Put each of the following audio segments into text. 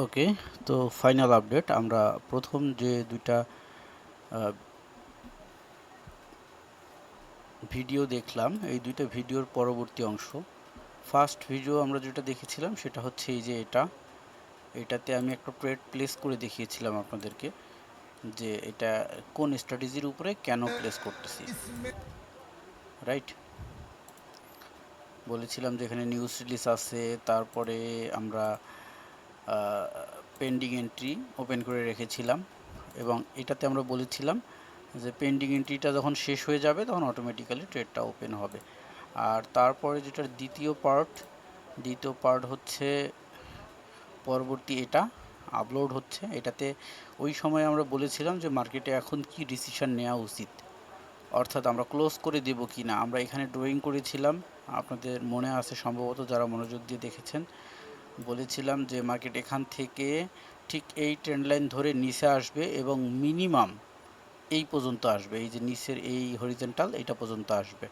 ওকে, তো final update, আমরা প্রথম যে দুইটা ভিডিও দেখলাম, এই দুইটা ভিডিওর পরবর্তী অংশ। ফার্স্ট ভিডিও আমরা যেটা দেখেছিলাম, সেটা হচ্ছে এই যে এটা। এটাতে আমি একটা ট্রেড প্লেস করে দেখিয়েছিলাম আপনাদেরকে, যে এটা কোন স্ট্র্যাটেজির উপরে কেন প্লেস করতেছি। রাইট বলেছিলাম যে এখানে নিউজ রিলিজ আছে, তারপরে আমরা পেন্ডিং এন্ট্রি ওপেন করে রেখেছিলাম এবং এটাতে আমরা বলেছিলাম যে পেন্ডিং এন্ট্রিটা যখন শেষ হয়ে যাবে তখন অটোমেটিক্যালি ট্রেডটা ওপেন হবে। আর তারপরে যেটার দ্বিতীয় পার্ট দ্বিতীয় পার্ট হচ্ছে পরবর্তী এটা আপলোড হচ্ছে। এটাতে ওই সময় আমরা বলেছিলাম যে মার্কেটে এখন কি ডিসিশন নেওয়া উচিত। অর্থাৎ আমরা ক্লোজ করে দেব কি না আমরা এখানে ড্রয়িং করেছিলাম। আপনাদের মনে আছে সম্ভবত যারা মনোযোগ দিয়ে দেখেছেন। বলেছিলাম যে মার্কেট এখান থেকে ঠিক এই ট্রেন্ড লাইন ধরে নিচে আসবে এবং মিনিমাম এই পর্যন্ত আসবে, এই যে নিচের এই হরিজেন্টাল এটা পর্যন্ত আসবে।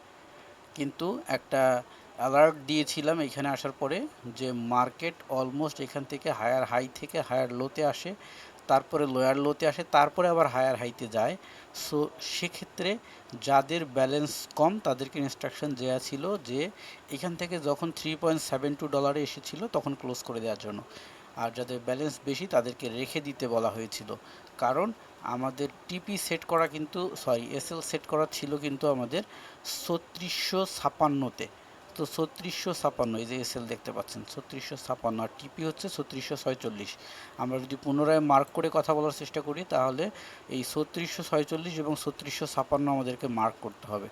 কিন্তু একটা অ্যালার্ট দিয়েছিলাম এখানে আসার পরে যে মার্কেট অলমোস্ট এখান থেকে হায়ার হাই থেকে হায়ার লোতে আসে। তারপরে লোয়ার লোতে আসে, তারপরে আবার হায়ার হাইতে যায়। সো সেক্ষেত্রে যাদের ব্যালেন্স কম, তাদেরকে ইনস্ট্রাকশন দেওয়া ছিল যে, এখান থেকে যখন থ্রি পয়েন্ট সেভেন টু ডলারে এসেছিল, তখন ক্লোজ করে দেওয়ার জন্য। আর যাদের ব্যালেন্স বেশি, তাদেরকে রেখে দিতে বলা হয়েছিল। কারণ, আমাদের টিপি সেট করা কিন্তু সরি এসএল সেট করা ছিল কিন্তু আমাদের ছত্রিশশো ছাপান্নতে। তো ছত্রিশশো ছাপান্ন, এই যে এসএল দেখতে পাচ্ছেন, ছত্রিশশো ছাপান্ন আর টিপি হচ্ছে ছত্রিশশো ছয়চল্লিশ। আমরা যদি পুনরায় মার্ক করে কথা বলার চেষ্টা করি, তাহলে এই ছত্রিশশো ছয়চল্লিশ এবং ছত্রিশশো ছাপান্ন আমাদেরকে মার্ক করতে হবে।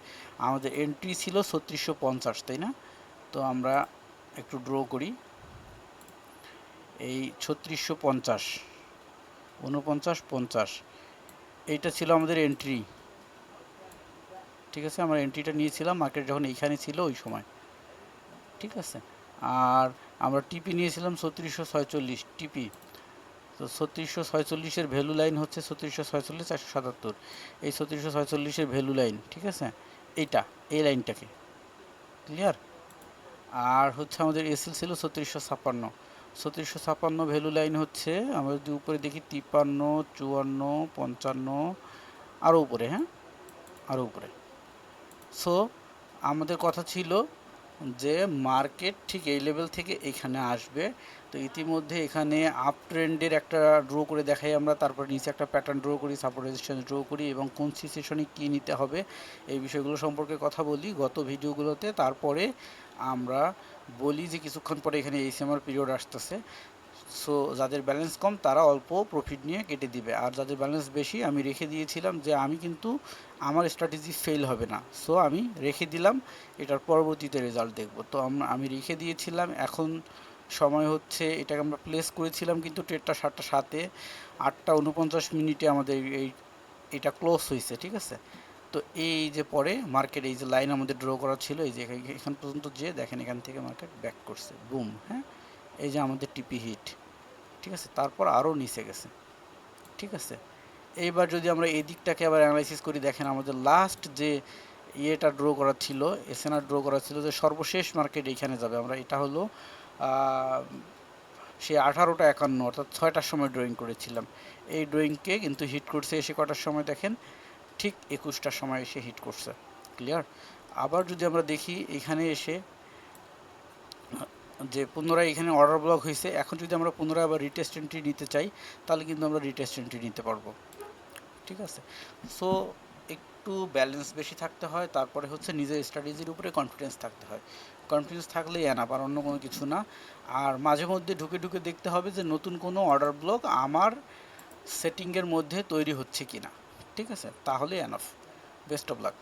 আমাদের এন্ট্রি ছিল ছত্রিশশো পঞ্চাশ, তাই না? তো আমরা একটু ড্র করি। এই ছত্রিশশো পঞ্চাশ, উনপঞ্চাশ পঞ্চাশ, এইটা ছিল আমাদের এন্ট্রি ঠিক আছে, আমরা এন্ট্রিটা নিয়েছিলাম মার্কেট যখন এইখানে ছিল ওই সময়। ঠিক আছে? আর আমরা টিপি নিয়েছিলাম ছত্রিশশো ছয়চল্লিশ টিপি তো ছত্রিশশো ছয়চল্লিশের ভ্যালু লাইন হচ্ছে ছত্রিশশো ছয়চল্লিশ চারশো সাতাত্তর। এই ছত্রিশশো ছয়চল্লিশের ভ্যালু লাইন ঠিক আছে? এইটা, এই লাইনটাকে ক্লিয়ার আর হচ্ছে আমাদের এসএল ছিল ছত্রিশশো ছাপ্পান্ন। ছত্রিশশো ছাপ্পান্ন ভ্যালু লাইন হচ্ছে, আমরা যদি উপরে দেখি তিপ্পান্ন, চুয়ান্ন, পঞ্চান্ন আরও উপরে হ্যাঁ? আরও উপরে। সো আমাদের কথা ছিল যে মার্কেট ঠিক এই লেভেল থেকে এখানে আসবে। তো ইতিমধ্যে এখানে আপ ট্রেন্ডের একটা ড্র করে দেখাই আমরা, তারপর নিচে একটা প্যাটার্ন ড্র করি সাপোর্ট রেজিস্ট্যান্স ড্র করি এবং কোন সিচুয়েশনে কী নিতে হবে এই বিষয়গুলো সম্পর্কে কথা বলি। গত ভিডিওগুলোতে তারপরে আমরা বলি যে কিছুক্ষণ পরে এখানে এই সেমার পিরিয়ড আসতেছে। সো যাদের ব্যালেন্স কম, তারা অল্প প্রফিট নিয়ে কেটে দিবে। আর যাদের ব্যালেন্স বেশি, আমি রেখে দিয়েছিলাম যে, আমি কিন্তু আমার স্ট্র্যাটেজি ফেল হবে না। সো আমি রেখে দিলাম, এটার পরবর্তীতে রেজাল্ট দেখব। তো, আমি রেখে দিয়েছিলাম, এখন সময় হচ্ছে, এটাকে আমরা প্লেস করেছিলাম কিন্তু ট্রেডটা সাতটা সাতে, আটটা উনপঞ্চাশ মিনিটে আমাদের এই এটা ক্লোজ হয়েছে, ঠিক আছে? তো, এই যে পরে মার্কেট এই যে লাইন আমাদের ড্র করা ছিল, এই যে এখান পর্যন্ত যে দেখেন এখান থেকে মার্কেট ব্যাক করছে। বুম হ্যাঁ? এই যে আমাদের টিপি হিট ঠিক আছে? তারপর আরও নিচে গেছে, ঠিক আছে? এইবার যদি আমরা এই দিকটাকে আবার অ্যানালাইসিস করি, দেখেন আমাদের লাস্ট যে ইয়েটা ড্র করা ছিল এসএনআর ড্র করা ছিল যে সর্বশেষ মার্কেট এইখানে যাবে। আমরা এটা হলো সে আঠারোটা একান্ন, অর্থাৎ ছয়টার সময় ড্রয়িং করেছিলাম। এই ড্রয়িংকে কিন্তু হিট করছে এসে কটার সময় দেখেন? ঠিক একুশটার সময় এসে হিট করছে ক্লিয়ার আবার যদি আমরা দেখি, এখানে এসে যে পুনরায় এখানে অর্ডার ব্লক হয়েছে, এখন যদি আমরা পুনরায় আবার রিটেস্ট এন্ট্রি নিতে চাই, তাহলে কিন্তু আমরা রিটেস্ট এন্ট্রি নিতে পারব। ঠিক আছে? সো একটু ব্যালেন্স বেশি থাকতে হয়, তারপরে হচ্ছে নিজের স্ট্র্যাটেজির উপরে কনফিডেন্স থাকতে হয়। কনফিডেন্স থাকলেই এনাপ আর অন্য কোনো কিছু না। আর মাঝে মধ্যে ঢুকে ঢুকে দেখতে হবে যে নতুন কোনো অর্ডার ব্লক আমার সেটিংয়ের মধ্যে তৈরি হচ্ছে কি না ঠিক আছে? তাহলে এনাফ বেস্ট অফ লাক